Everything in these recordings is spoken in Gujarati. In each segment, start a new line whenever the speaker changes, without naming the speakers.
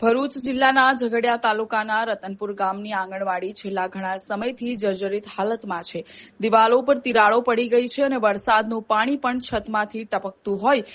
ભરૂચ જિલ્લાના ઝઘડિયા તાલુકાના રતનપુર ગામની આંગણવાડી છેલ્લા ઘણા સમયથી જર્જરિત હાલતમાં છે. દિવાલો પર તિરાડો પડી ગઈ છે અને વરસાદનું પાણી પણ છતમાંથી ટપકતું હોય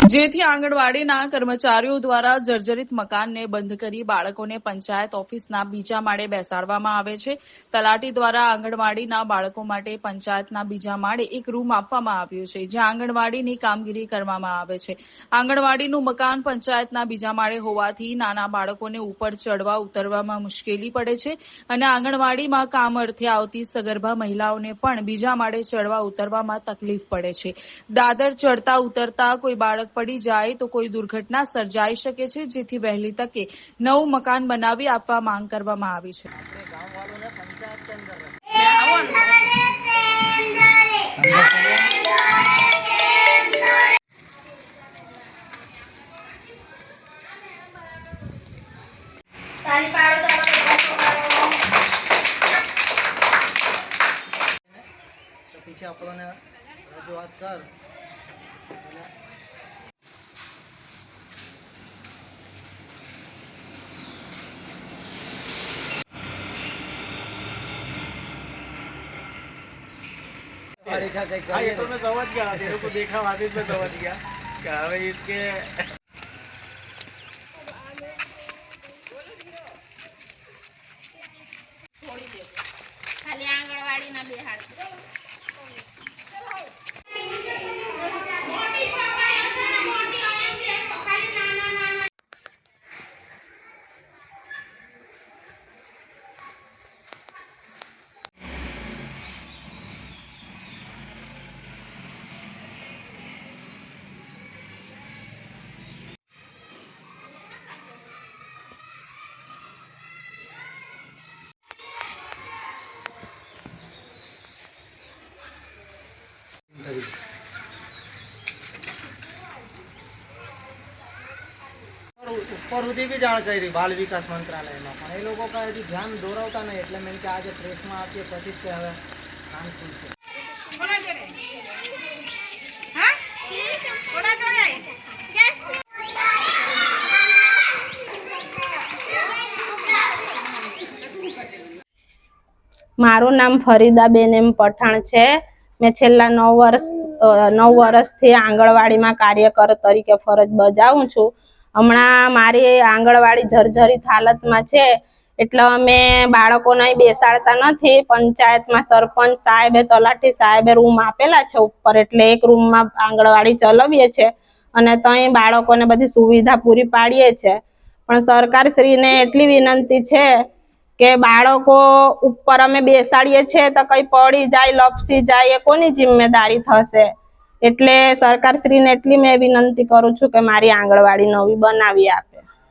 જેથી આંગણવાડીના કર્મચારીઓ દ્વારા જર્જરિત મકાનને બંધ કરી બાળકોને પંચાયત ઓફિસના બીજા માળે બેસાડવામાં આવે છે. તલાટી દ્વારા આંગણવાડીના બાળકો માટે પંચાયતના બીજા માળે એક રૂમ આપવામાં આવ્યો છે, જ્યાં આંગણવાડીની કામગીરી કરવામાં આવે છે. આંગણવાડીનું મકાન પંચાયતના બીજા માળે હોવાથી નાના બાળકોને ઉપર ચડવા ઉતરવામાં મુશ્કેલી પડે છે અને આંગણવાડીમાં કામ અર્થે આવતી સગર્ભા મહિલાઓને પણ બીજા માળે ચડવા ઉતરવામાં તકલીફ પડે છે. દાદર ચડતા ઉતરતા કોઈ બાળક આગ પડી જાય તો કોઈ દુર્ઘટના સર્જાઈ શકે છે, જેથી વહેલી તકે નવું મકાન બનાવી આપવા માંગ કરવામાં આવી છે.
પીછે આપણને રજૂઆત કર. એટલે देखा कहीं
हाँ ये
करिए
तो मैं समझ गया तेरे को देखा वादित में समझ गया क्या भाई इसके
ખાલી આંગણવાડીના બેહાડ
ઉપર ઉપર સુધી બી જાણ કરી બાલ વિકાસ મંત્રાલયમાં. પણ એ લોકો કાંઈ હજી ધ્યાન દોરાવતા નહીં એટલે મેં કે આજે પ્રેસમાં આપીએ પછી જ કે હવે કામ ખુલશે.
મારું નામ ફરીદાબેન એમ પઠાણ છે. મેં છેલ્લા નવ વર્ષ નવ વર્ષથી આંગણવાડીમાં કાર્યકર તરીકે ફરજ બજાવું છું. હમણાં મારી આંગણવાડી જર્જરિત હાલતમાં છે, એટલે અમે બાળકોને બેસાડતા નથી. પંચાયતમાં સરપંચ સાહેબે, તલાટી સાહેબે રૂમ આપેલા છે ઉપર, એટલે એક રૂમમાં આંગણવાડી ચલાવીએ છે અને ત્યાં બાળકોને બધી સુવિધા પૂરી પાડીએ છે. પણ સરકારશ્રીને એટલી વિનંતી છે કે બાળકો ઉપર અમે બેસાડીએ છીએ તો કંઈ પડી જાય, લપસી જાય, એ કોની જિમ્મેદારી થશે? એટલે સરકારશ્રીને એટલી મેં વિનંતી કરું છું કે મારી આંગણવાડી નવી બનાવી આપે.